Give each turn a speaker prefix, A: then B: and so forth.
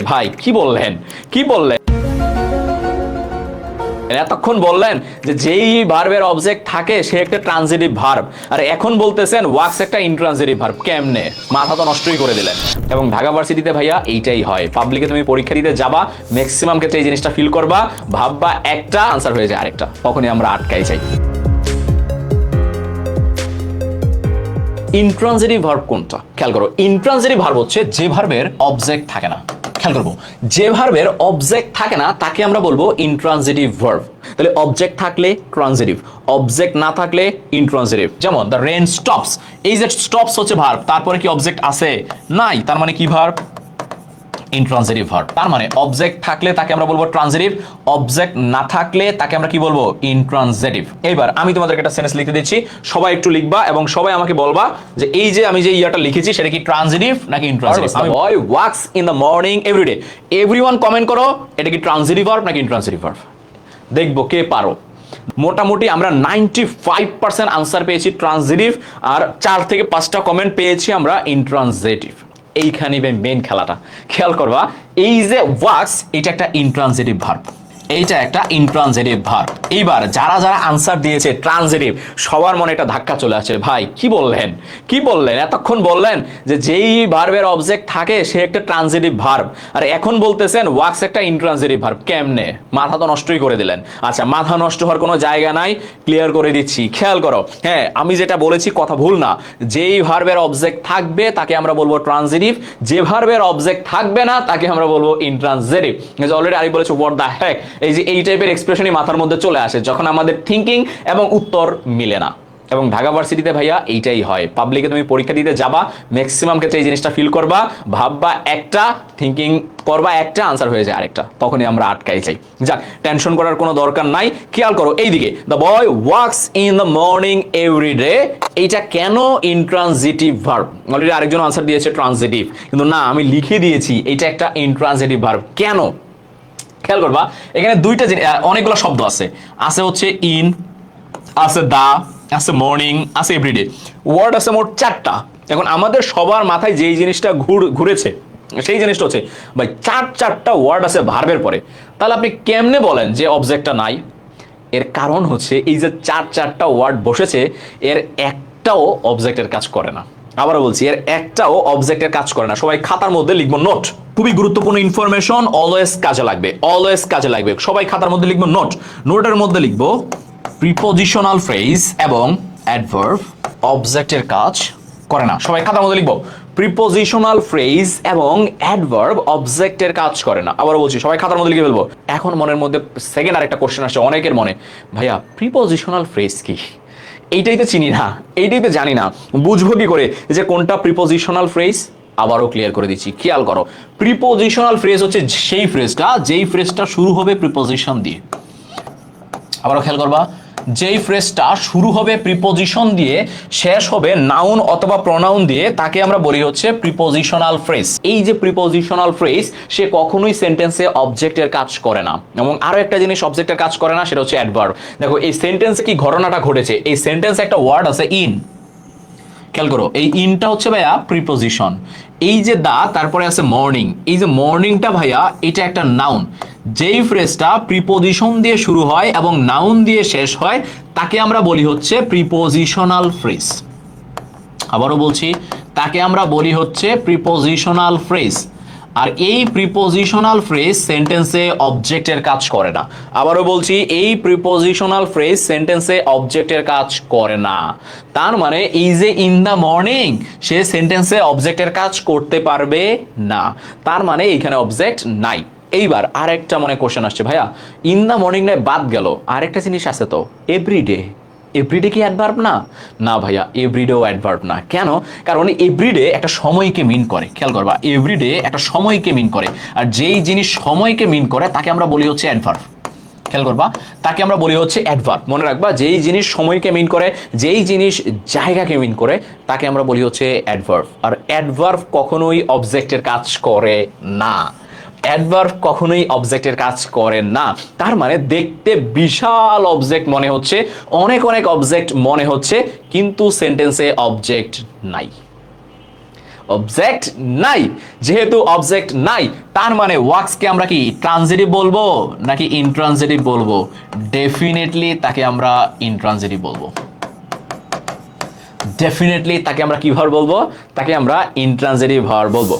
A: ভাই, কি বললেন? কি বললেন? এতক্ষণ বললেন যে, যেই ভার্বের অবজেক্ট থাকে, সে একটা ট্রানজিটিভ ভার্ব আর এখন বলতেছেন ওয়াক্স একটা ইনট্রানজিটিভ ভার্ব কেমনে? মাথা তো নষ্টই করে দিলেন। এবং ঢাকা ভার্সিটিতে ভাইয়া এইটাই হয়। পাবলিকে তুমি পরীক্ষা দিতে যাবা ম্যাক্সিমাম ক্ষেত্রে এই জিনিসটা ফিল করবা, ভাববা, একটা আনসার হয়ে যায় আরেকটা। তখনই আমরা আটকাই যাই। ইন্ট্রানজিটিভ ভার্ব কোনটা? খেয়াল করো ইন্ট্রানজিটিভ ভার্ব হচ্ছে যে ভার্বের অবজেক্ট থাকে না। খেয়াল করব। যে ভার্বের অবজেক্ট থাকে না, তাকে আমরা বলব ইনট্রানজিটিভ ভার্ব তাহলে অবজেক্ট থাকলে ট্রানজিটিভ অবজেক্ট না থাকলে ইনট্রানজিটিভ যেমন দ্য রেন স্টপস এই যে স্টপস হচ্ছে ভার্ব তারপরে কি অবজেক্ট আছে? নাই, তার মানে কি ভার্ব ইনট্রানজিটিভ ভার্ব তার মানে অবজেক্ট থাকলে তাকে আমরা বলব ট্রানজিটিভ অবজেক্ট না থাকলে তাকে আমরা কি বলব? ইনট্রানজিটিভ এবার আমি তোমাদেরকে একটা সেন্টেন্স লিখতে দিচ্ছি। সবাই একটু লিখবা এবং সবাই আমাকে বলবা যে এই যে আমি যে ইয়াটা লিখেছি সেটা কি ট্রানজিটিভ নাকি ইনট্রানজিটিভ আমি boy works in the morning everyday everyone comment করো এটা কি ট্রানজিটিভ ভার্ব নাকি ইনট্রানজিটিভ ভার্ব দেখব কে পারো। মোটামুটি আমরা নাইনটি ফাইভ পার্সেন্ট আনসার পেয়েছি ট্রানজিটিভ আর চার থেকে পাঁচটা কমেন্ট পেয়েছি আমরা ইনট্রানজিটিভ এইখানে মেন খেলাটা। খেয়াল করবা এই যে ওয়াক্স এটা একটা ইনট্রানজিটিভ ভার্ব এইটা একটা ইনট্রানজিটিভ ভার্ব এইবার যারা যারা আনসার দিয়েছে ট্রানজেটিভ সবার মনে একটা ধাক্কা চলে আসে। ভাই, কি বললেন? কি বললেন? এতক্ষণ বললেন যে যেই ভার্বের অবজেক্ট থাকে, সে একটা ট্রানজেটিভ ভার্ব আর এখন বলতেছেন ওয়াক্স একটা ইনট্রানজিটিভ ভার্ব কেমনে? মাথা তো নষ্টই করে দিলেন। আচ্ছা মাথা নষ্ট হওয়ার কোনো জায়গা নাই ক্লিয়ার করে দিচ্ছি। খেয়াল করো হ্যাঁ আমি যেটা বলেছি কথা ভুল না। যেই ভার্বের অবজেক্ট থাকবে, তাকে আমরা বলব ট্রানজিটিভ যে ভার্বের অবজেক্ট থাকবে না, তাকে আমরা বলব ইনট্রানজিটিভ অলরেডি আরি বলেছে ওয়াট দ্য হ্যাক এই যে এই টাইপের এক্সপ্রেশনই মাথার মধ্যে চলে আসে, যখন আমাদের থিঙ্কিং এবং উত্তর মিলে না। এবং ঢাকা ভার্সিটিতে ভাইয়া এইটাই হয়। পাবলিকে তুমি পরীক্ষা দিতে যাবা ম্যাক্সিমাম ক্ষেত্রে এই জিনিসটা ফিল করবা, ভাববা, একটা থিঙ্কিং করবা, একটা আনসার হয়ে যায় আরেকটা। তখনই আমরা আটকাই যাই। যাক টেনশন করার কোনো দরকার নাই। খেয়াল করো, এইদিকে the boy works in the morning every day এইটা কেন ইনট্রানজিটিভ ভার্ব অলরেডি আরেকজন আনসার দিয়েছে ট্রানজিটিভ কিন্তু না, আমি লিখে দিয়েছি এটা একটা ইনট্রানজিটিভ ভার্ব কেন? খেয়াল করবা, এখানে দুইটা অনেকগুলো শব্দ আছে। আছে হচ্ছে ইন আছে দা আছে মর্নিং আছে এভরিডে ওয়ার্ড আছে মোট চারটা। এখন আমাদের সবার মাথায় যেই জিনিসটা ঘুর, ঘুরেছে, সেই জিনিসটা হচ্ছে, ভাই, চার চারটা ওয়ার্ড আছে ভার্বের পরে। তাহলে আপনি কেমনে বলেন যে অবজেক্টটা নাই? এর কারণ হচ্ছে এই যে চার চারটা ওয়ার্ড বসেছে, এর একটাও অবজেক্টের কাজ করে না। আবারও বলছি, এর একটাও অবজেক্টের কাজ করে না। সবাই খাতার মধ্যে লিখব নোট খুবই গুরুত্বপূর্ণ ইনফরমেশন অলওয়েজ কাজে লাগবে অলওয়েজ কাজে লাগবে। সবাই খাতার মধ্যে লিখব নোট নোটের মধ্যে লিখব প্রিপোজিশনাল ফ্রেজ এবং অ্যাডভার্ব অবজেক্টের কাজ করে না। সবাই খাতার মধ্যে লিখব প্রিপোজিশনাল ফ্রেজ এবং অ্যাডভার্ব অবজেক্টের কাজ করে না। আবার বলছি, সবাই খাতার মধ্যে লিখে ফেলব। এখন মনের মধ্যে সেকেন্ড আরেকটা কোশ্চেন আসছে অনেকের মনে। ভাইয়া প্রিপোজিশনাল ফ্রেজ কি? এইটাই তো চিনি না, এইটাই তো জানি না। বুঝব কি করে যে কোনটা প্রিপোজিশনাল ফ্রেজ আবারও ক্লিয়ার করে দিচ্ছি। খেয়াল করো প্রিপোজিশনাল ফ্রেজ হচ্ছে সেই ফ্রেজটা যেই ফ্রেজটা শুরু হবে প্রিপোজিশন দিয়ে। আবারও খেয়াল করবা, যেই ফ্রেজটা শুরু হবে প্রিপোজিশন দিয়ে, শেষ হবে নাউন অথবা প্রনাউন দিয়ে, তাকে আমরা বলি হচ্ছে প্রিপোজিশনাল ফ্রেজ এই যে প্রিপোজিশনাল ফ্রেজ সে কখনোই সেন্টেন্সে অবজেক্টের কাজ করে না। এবং আরও একটা জিনিস অবজেক্টের কাজ করে না, সেটা হচ্ছে অ্যাডভার্ব দেখো, এই সেন্টেন্সে কি ঘটনাটা ঘটেছে? এই সেন্টেন্সে একটা ওয়ার্ড আছে ইন খেয়াল করো, এই ইনটা হচ্ছে ভাইয়া প্রিপোজিশন এই যে দা, তারপরে আছে মর্নিং এই যে মর্নিংটা ভাইয়া, এটা একটা নাউন যেই ফ্রেজটা প্রিপোজিশন দিয়ে শুরু হয় এবং নাউন দিয়ে শেষ হয়, তাকে আমরা বলি হচ্ছে প্রিপোজিশনাল ফ্রেজ আবারও বলছি, তাকে আমরা বলি হচ্ছে প্রিপোজিশনাল ফ্রেজ আর এই প্রিপোজিশনাল ফ্রেজ সেন্টেন্সে অবজেক্টের কাজ করে না। আবারও বলছি, এই প্রিপোজিশনাল ফ্রেজ সেন্টেন্সে অবজেক্টের কাজ করে না। তার মানে এই যে ইন দ্য মর্নিং সে সেন্টেন্সে অবজেক্টের কাজ করতে পারবে না। তার মানে এইখানে অবজেক্ট নাই। এইবার আরেকটা মনে কোশ্চেন আসছে, ভাইয়া ইন দ্য মর্নিং বাদ গেল। আরেকটা জিনিস আছে তো এভরিডে এভরিডে কি অ্যাডভার্ব না? না ভাইয়া এভরিডেও অ্যাডভার্ব না। কেন? কারণ এভরিডে একটা সময়কে মিন করে। খেয়াল করবা এভরিডে একটা সময়কে মিন করে। আর যেই জিনিস সময়কে মিন করে, তাকে আমরা বলি হচ্ছে অ্যাডভার্ব খেয়াল করবা, তাকে আমরা বলি হচ্ছে অ্যাডভার্ব মনে রাখবা, যেই জিনিস সময়কে মিন করে, যেই জিনিস জায়গাকে মিন করে, তাকে আমরা বলি হচ্ছে অ্যাডভার্ব আর অ্যাডভার্ব কখনোই অবজেক্টের কাজ করে না। অ্যাডভার্ব কখনোই অবজেক্টের কাজ করে না। তার মানে দেখতে বিশাল অবজেক্ট মনে হচ্ছে, অনেক অনেক অবজেক্ট মনে হচ্ছে, কিন্তু সেন্টেন্সে অবজেক্ট নাই। অবজেক্ট নাই, যেহেতু অবজেক্ট নাই, তার মানে ওয়াক্সকে আমরা কি ট্রানজিটিভ বলব, নাকি ইনট্রানজিটিভ বলব? ডেফিনেটলি তাকে আমরা ইনট্রানজিটিভ বলব। ডেফিনেটলি তাকে আমরা কি ভার বলব? তাকে আমরা ইনট্রানজিটিভ ভার বলব।